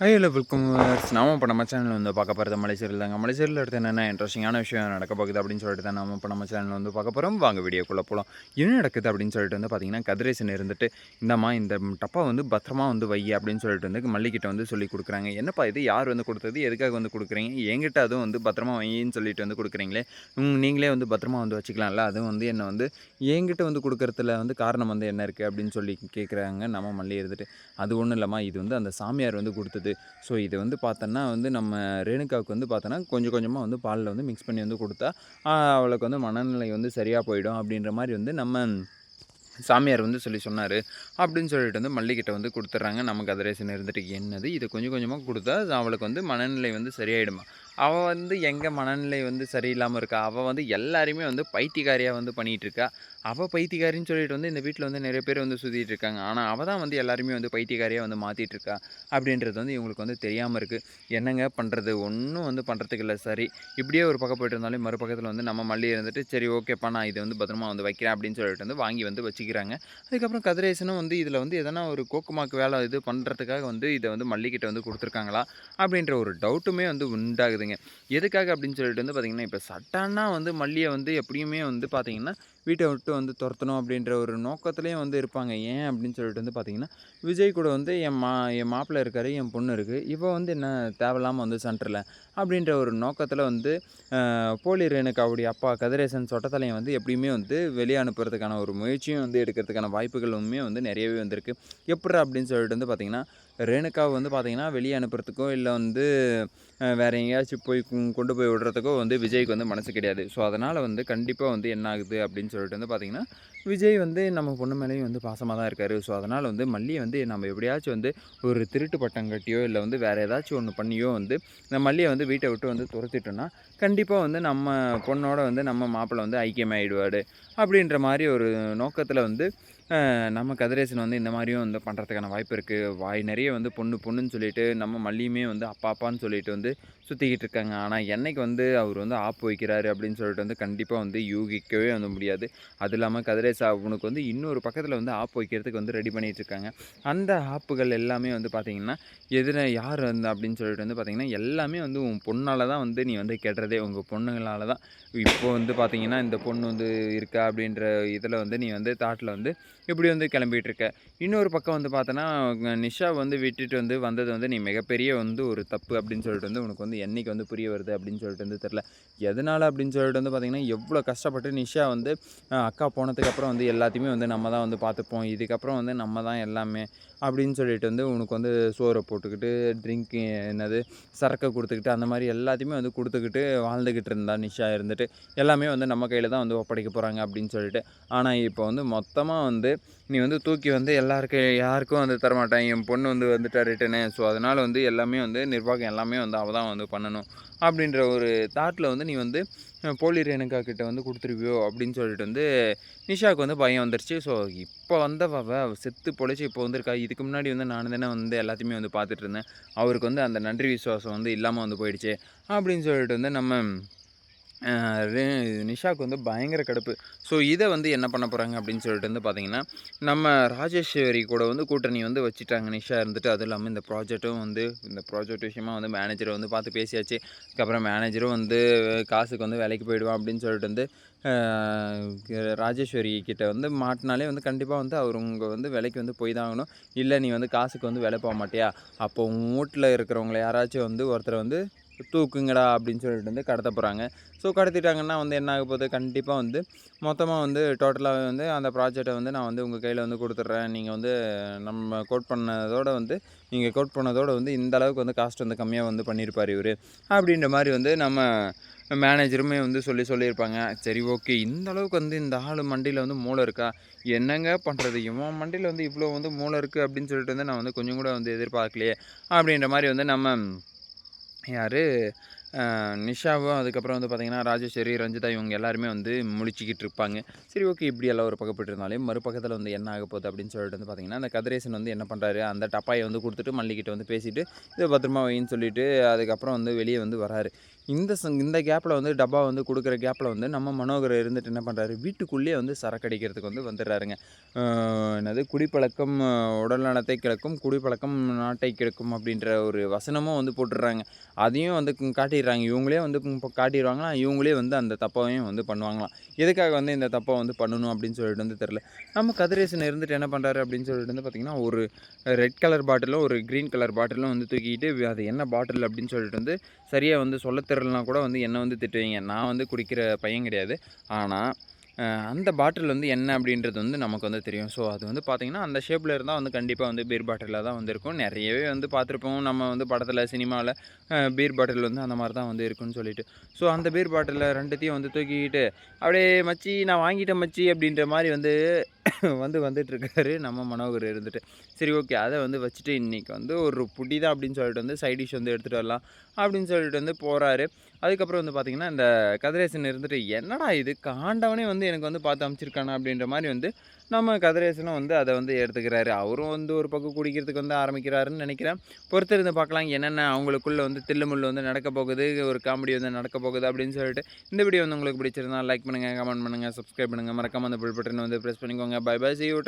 High hello welcome நாம இப்போ நம்ம சேனல் வந்து பார்க்க போகிறது மலைச்சேரியில் தாங்க. மலைச்சேரியில் எடுத்து என்னென்ன இன்ட்ரெஸ்டிங்கான விஷயம் நடக்க போகுது அப்படின்னு சொல்லிட்டு தான் நம்ம இப்போ நம்ம சேனல் வந்து பார்க்க போகிறோம் வாங்க வீடியோக்குள்ளே போகலாம் என்ன நடக்குது அப்படின்னு சொல்லிட்டு வந்து பார்த்தீங்கன்னா கதிரேசன் இருந்துட்டு இந்தம்மா இந்த டப்பா வந்து பத்திரமா வந்து வை அப்படின்னு சொல்லிட்டு வந்து மல்லிகிட்ட வந்து சொல்லி கொடுக்குறாங்க. என்னப்பா இது? யார் வந்து கொடுத்தது? எதுக்காக வந்து கொடுக்குறீங்க? என்கிட்ட அதுவும் வந்து பத்திரமா வையின்னு சொல்லிட்டு வந்து கொடுக்குறீங்களே. நீங்களே வந்து பத்திரமா வந்து வச்சுக்கலாம்ல. அதுவும் வந்து என்னை வந்து என்கிட்ட வந்து கொடுக்குறதுல வந்து காரணம் வந்து என்ன இருக்குது அப்படின்னு சொல்லி கேட்குறாங்க நம்ம மல்லி இருந்துட்டு. அது ஒன்றும் இல்லைம்மா. இது வந்து அந்த சாமியார் வந்து கொடுத்தது ஸோ இது வந்து பார்த்தோன்னா வந்து நம்ம ரேணுகாவுக்கு வந்து பார்த்தோன்னா கொஞ்சம் கொஞ்சமாக வந்து பாலில் வந்து மிக்ஸ் பண்ணி வந்து கொடுத்தா அவளுக்கு வந்து மனநிலை வந்து சரியாக போயிடும் அப்படின்ற மாதிரி வந்து நம்ம சாமியார் வந்து சொல்லி சொன்னார். அப்படின்னு சொல்லிட்டு வந்து மல்லிகிட்ட வந்து கொடுத்துட்றாங்க. நம்ம அதிரேசன் இருந்துட்டு என்னது? இது கொஞ்சம் கொஞ்சமாக கொடுத்தா அவளுக்கு வந்து மனநிலை வந்து சரியாயிடுமா? அவள் வந்து எங்கள் மனநிலை வந்து சரியில்லாமல் இருக்கா? அவள் வந்து எல்லாருமே வந்து பைத்தியக்காரியாக வந்து பண்ணிகிட்ருக்கா அவள் பைத்தியக்காரின்னு சொல்லிட்டு வந்து இந்த வீட்டில் வந்து நிறைய பேர் வந்து சுற்றிட்டு இருக்காங்க. ஆனால் அவள் தான் வந்து எல்லாருமே வந்து பைத்தியக்காரியாக வந்து மாற்றிட்டு இருக்கா? அப்படின்றது வந்து இவங்களுக்கு வந்து தெரியாமல் இருக்குது என்னங்க பண்ணுறது ஒன்றும் வந்து பண்ணுறதுக்கு இல்லை. சரி இப்படியே ஒரு பக்கம் போயிட்டு இருந்தாலும் மறுபக்கத்தில் வந்து நம்ம மல்லி இருந்துட்டு சரி ஓகேப்பா நான் இதை வந்து பத்திரமா வந்து வைக்கிறேன் அப்படின்னு சொல்லிட்டு வந்து வாங்கி வந்து வச்சுக்கிறாங்க. அதுக்கப்புறம் கதிரேசனும் வந்து இதில் வந்து எதனா ஒரு கோக்குமாக்கு வேலை இது பண்ணுறதுக்காக வந்து இதை வந்து மல்லிகிட்ட வந்து கொடுத்துருக்காங்களா? அப்படின்ற ஒரு டவுட்டுமே வந்து உண்டாகுதுங்க. எதுக்காக அப்படின்னு சொல்லிட்டு வந்து பார்த்திங்கன்னா இப்போ சட்டானா வந்து மல்லியை வந்து எப்படியுமே வந்து பார்த்திங்கன்னா வீட்டை விட்டு வந்து துரத்தணும் அப்படின்ற ஒரு நோக்கத்துலேயும் வந்து இருப்பாங்க. ஏன் அப்படின்னு சொல்லிட்டு வந்து பார்த்திங்கன்னா விஜய் கூட வந்து என் மா என் மாப்பிள்ளை இருக்காரு என் பொண்ணு இருக்குது இவன் வந்து என்ன தேவையில்லாமல் வந்து சென்டரில் அப்படின்ற ஒரு நோக்கத்தில் வந்து ஆஹ், போலி ரேணுகாவுடைய அப்பா கதிரேசன் சொட்டத்தலையும் வந்து எப்படியுமே வந்து வெளியே அனுப்புறதுக்கான ஒரு முயற்சியும் வந்து எடுக்கிறதுக்கான வாய்ப்புகளுமே வந்து நிறையவே வந்திருக்கு. எப்படி அப்படின்னு சொல்லிட்டு வந்து பார்த்திங்கன்னா ரேணுகாவை வந்து பார்த்திங்கன்னா வெளியே அனுப்புறதுக்கோ இல்லை வந்து வேறு வேற எங்கேயாச்சும் போய் கொண்டு போய் விடுறதுக்கோ வந்து விஜய்க்கு வந்து மனசு கிடையாது. ஸோ அதனால் வந்து கண்டிப்பாக வந்து என்ன ஆகுது அப்படின்னு சொல்லிட்டு வந்து பார்த்திங்கன்னா விஜய் வந்து நம்ம பொண்ணு மேலேயும் வந்து பாசமாக தான் இருக்கார். ஸோ அதனால் வந்து மல்லியை வந்து நம்ம எப்படியாச்சும் வந்து ஒரு திருட்டு பட்டம் கட்டியோ இல்லை வந்து வேறு ஏதாச்சும் ஒன்று பண்ணியோ வந்து இந்த மல்லியை வந்து வீட்டை விட்டு வந்து துரத்திட்டோன்னா கண்டிப்பாக வந்து நம்ம பொண்ணோட வந்து நம்ம மாப்பிள்ளை வந்து ஐக்கியமாயிடுவார். அப்படின்ற மாதிரி ஒரு நோக்கத்தில் வந்து நம்ம கதிரேசன் வந்து இந்த மாதிரியும் வந்து பண்ணுறதுக்கான வாய்ப்பு இருக்குது வாய் நிறைய வந்து பொண்ணு பொண்ணுன்னு சொல்லிட்டு நம்ம மல்லியுமே வந்து அப்பா அப்பான்னு சொல்லிட்டு வந்து சுற்றிக்கிட்டு இருக்காங்க. ஆனால் என்னைக்கு வந்து அவர் வந்து ஆப்பு வைக்கிறாரு அப்படின்னு சொல்லிட்டு வந்து கண்டிப்பாக வந்து யூகிக்கவே வந்து முடியாது. அது இல்லாமல் கதிரேசா அவனுக்கு வந்து இன்னொரு பக்கத்தில் வந்து ஆப் வைக்கிறதுக்கு வந்து ரெடி பண்ணிகிட்டு இருக்காங்க. அந்த ஆப்புகள் எல்லாமே வந்து பார்த்திங்கன்னா எதிர யார் வந்து அப்படின்னு சொல்லிட்டு வந்து பார்த்திங்கன்னா எல்லாமே வந்து உன் பொண்ணால் தான் வந்து நீ வந்து கெடுறதே உங்கள் பொண்ணுங்களால் தான். இப்போ வந்து பார்த்திங்கன்னா இந்த பொண்ணு வந்து இருக்கா அப்படின்ற இதில் வந்து நீ வந்து தாட்டில் வந்து இப்படி வந்து கிளம்பிட்டு இருக்க. இன்னொரு பக்கம் வந்து பார்த்தோன்னா நிஷா வந்து விட்டுட்டு வந்து வந்தது வந்து நீ மிகப்பெரிய வந்து ஒரு தப்பு அப்படின்னு சொல்லிட்டு வந்து உனக்கு வந்து என்றைக்கு வந்து புரிய வருது அப்படின்னு சொல்லிட்டு வந்து தெரில எதனால் அப்படின்னு சொல்லிட்டு வந்து பார்த்திங்கன்னா எவ்வளோ கஷ்டப்பட்டு நிஷா வந்து அக்கா போனதுக்கப்புறம் வந்து எல்லாத்தையுமே வந்து நம்ம தான் வந்து பார்த்துப்போம். இதுக்கப்புறம் வந்து நம்ம தான் எல்லாமே அப்படின்னு சொல்லிட்டு வந்து உனக்கு வந்து சோறை போட்டுக்கிட்டு ட்ரிங்க் என்னது சரக்கை கொடுத்துக்கிட்டு அந்த மாதிரி எல்லாத்தையுமே வந்து கொடுத்துக்கிட்டு வாழ்ந்துக்கிட்டு இருந்தா நிஷா இருந்துட்டு எல்லாமே வந்து நம்ம கையில் தான் வந்து ஒப்படைக்க போகிறாங்க அப்படின்னு சொல்லிட்டு. ஆனால் இப்போ வந்து மொத்தமாக வந்து நீ வந்து தூக்கி வந்து எல்லாருக்கும் யாருக்கும் வந்து தரமாட்டேன். என் பொண்ணு வந்து வந்துட்டா ரிட்டனு ஸோ அதனால் வந்து எல்லாமே வந்து நிர்வாகம் எல்லாமே வந்து அவள் தான் வந்து பண்ணணும். அப்படின்ற ஒரு தாட்டில் வந்து நீ வந்து போலி ரேணுகா கிட்ட வந்து கொடுத்துருவியோ அப்படின்னு சொல்லிட்டு வந்து நிஷாவுக்கு வந்து பயம் வந்துருச்சு. ஸோ இப்போ வந்தவ செத்து பொழைச்சி இப்போ வந்திருக்கா. இதுக்கு முன்னாடி வந்து நான் தானே வந்து எல்லாத்தையுமே வந்து பார்த்துட்டு இருந்தேன். அவருக்கு வந்து அந்த நன்றி விசுவாசம் வந்து இல்லாமல் வந்து போயிடுச்சு. அப்படின்னு சொல்லிட்டு வந்து நம்ம நிஷாவுக்கு வந்து பயங்கர கடுப்பு. ஸோ இதை வந்து என்ன பண்ண போகிறாங்க அப்படின்னு சொல்லிட்டு வந்து பார்த்தீங்கன்னா நம்ம ராஜேஸ்வரி கூட வந்து கூட்டணி வந்து வச்சுட்டாங்க. நிஷா இருந்துட்டு அதுவும் இல்லாமல் இந்த ப்ராஜெக்ட்டும் வந்து இந்த ப்ராஜெக்ட் விஷயமா வந்து மேனேஜரை வந்து பார்த்து பேசியாச்சு. அதுக்கப்புறம் மேனேஜரும் வந்து காசுக்கு வந்து வேலைக்கு போயிடுவான் அப்படின்னு சொல்லிட்டு வந்து ராஜேஸ்வரி கிட்ட வந்து மாட்டினாலே வந்து கண்டிப்பாக வந்து அவர் உங்கள் வந்து விலைக்கு வந்து போய் தான் ஆகணும். இல்லை நீ வந்து காசுக்கு வந்து வேலை போக மாட்டியா? அப்போ உங்கள் வீட்டில் இருக்கிறவங்கள யாராச்சும் வந்து ஒருத்தரை வந்து தூக்குங்கடா அப்படின்னு சொல்லிட்டு வந்து கடத்த போகிறாங்க ஸோ கடத்திட்டாங்கன்னா வந்து என்ன ஆக போகுது? கண்டிப்பாக வந்து மொத்தமாக வந்து டோட்டலாகவே வந்து அந்த ப்ராஜெக்டை வந்து நான் வந்து உங்கள் கையில் வந்து கொடுத்துட்றேன். நீங்கள் வந்து நம்ம கோட் பண்ணதோடு வந்து நீங்கள் கோட் பண்ணதோடு வந்து இந்த அளவுக்கு வந்து காஸ்ட் வந்து கம்மியாக வந்து பண்ணியிருப்பார் இவர். அப்படின்ற மாதிரி வந்து நம்ம மேனேஜருமே வந்து சொல்லி சொல்லியிருப்பாங்க. சரி ஓகே இந்த அளவுக்கு வந்து இந்த ஆள் மண்டியில் வந்து மூளை இருக்கா? என்னங்க பண்ணுறது இவன் மண்டியில் வந்து இவ்வளோ வந்து மூளை இருக்குது அப்படின்னு சொல்லிட்டு வந்து நான் வந்து கொஞ்சம் கூட வந்து எதிர்பார்க்கலையே. அப்படின்ற மாதிரி வந்து நம்ம யார்? நிஷாவும் அதுக்கப்புறம் வந்து பார்த்திங்கன்னா ராஜேஸ்வரி ரஞ்சிதா இவங்க எல்லாருமே வந்து முழிச்சிக்கிட்டு இருப்பாங்க. சரி ஓகே இப்படி எல்லாம் ஒரு பக்கப்பட்டு இருந்தாலே மறுபக்கத்தில் வந்து என்ன ஆக போகுது அப்படின்னு சொல்லிட்டு வந்து பார்த்திங்கன்னா அந்த கதிரேசன் வந்து என்ன பண்ணுறாரு அந்த டப்பாயை வந்து கொடுத்துட்டு மல்லிகிட்ட வந்து பேசிட்டு இதை பத்திரமா வைன்னு சொல்லிட்டு அதுக்கப்புறம் வந்து வெளியே வந்து வராரு. இந்த சங் இந்த கேப்பில் வந்து டப்பா வந்து கொடுக்குற கேப்பில் வந்து நம்ம மனோகர் இருந்துட்டு என்ன பண்ணுறாரு வீட்டுக்குள்ளேயே வந்து சரக்கடிக்கிறதுக்கு வந்து வந்துடுறாருங்க. என்னது? குடிப்பழக்கம் உடல் நலத்தை கிடக்கும் குடிப்பழக்கம் நாட்டை கிடக்கும் அப்படின்ற ஒரு வசனமும் வந்து போட்டுடுறாங்க. அதையும் வந்து காட்டிடுறாங்க. இவங்களே வந்து கு- காட்டிடுவாங்களாம் இவங்களே வந்து அந்த தப்பாவையும் வந்து பண்ணுவாங்களாம். எதுக்காக வந்து இந்த தப்பை வந்து பண்ணணும் அப்படின்னு சொல்லிட்டு வந்து தெரில நம்ம கதிரேசன் இருந்துட்டு என்ன பண்ணுறாரு அப்படின்னு சொல்லிட்டு வந்து பார்த்திங்கன்னா ஒரு ரெட் கலர் பாட்டிலும் ஒரு க்ரீன் கலர் பாட்டிலும் வந்து தூக்கிட்டு அது என்ன பாட்டில் அப்படின்னு சொல்லிட்டு வந்து சரியாக வந்து சொல்ல தெரிலனா கூட வந்து என்ன வந்து திட்டுவீங்க. நான் வந்து குடிக்கிற பையன் கிடையாது. ஆனால் அந்த பாட்டில் வந்து என்ன அப்படின்றது வந்து நமக்கு வந்து தெரியும். ஸோ அது வந்து பார்த்திங்கன்னா அந்த ஷேப்பில் இருந்தால் வந்து கண்டிப்பாக வந்து பீர் பாட்டிலாக தான் வந்து இருக்கும். நிறையவே வந்து பார்த்துருப்போம் நம்ம வந்து படத்தில் சினிமாவில் பீர் பாட்டில் வந்து அந்த மாதிரி தான் வந்து இருக்குன்னு சொல்லிட்டு. ஸோ அந்த பீர் பாட்டிலில் ரெண்டுத்தையும் வந்து தூக்கிக்கிட்டு அப்படியே மச்சி நான் வாங்கிட்டேன் மச்சி அப்படின்ற மாதிரி வந்து வந்து வந்துட்டுருக்காரு. நம்ம மனோகர் இருந்துட்டு. சரி ஓகே. அதை வந்து வச்சுட்டு இன்றைக்கி வந்து ஒரு புடி தான் அப்படின்னு சொல்லிட்டு வந்து சைடிஷ் வந்து எடுத்துகிட்டு வரலாம் அப்படின்னு சொல்லிட்டு வந்து போகிறாரு அதுக்கப்புறம் வந்து பார்த்திங்கன்னா இந்த கதிரேசன் இருந்துட்டு என்னடா இது? காண்டவனே வந்து எனக்கு வந்து பார்த்து அமைச்சிருக்கானா? அப்படின்ற மாதிரி வந்து நம்ம கதிரேசனும் வந்து அதை வந்து எடுத்துக்கிறாரு. அவரும் வந்து ஒரு பக்கம் குடிக்கிறதுக்கு வந்து ஆரம்பிக்கிறாருன்னு நினைக்கிறேன். பொறுத்திருந்து பார்க்கலாம் என்னென்ன அவங்களுக்குள்ள வந்து தில்லுமுள்ளு வந்து நடக்க போகுது ஒரு காமெடி வந்து நடக்க போகுது அப்படின்னு சொல்லிட்டு. இந்த வீடியோ வந்து உங்களுக்கு பிடிச்சிருந்தா லைக் பண்ணுங்கள் கமெண்ட் பண்ணுங்கள் சப்ஸ்கிரைப் பண்ணுங்கள் மறக்காம அந்த புல் பட்டன் வந்து ப்ரெஸ் பண்ணிக்கோங்க. Bye bye see you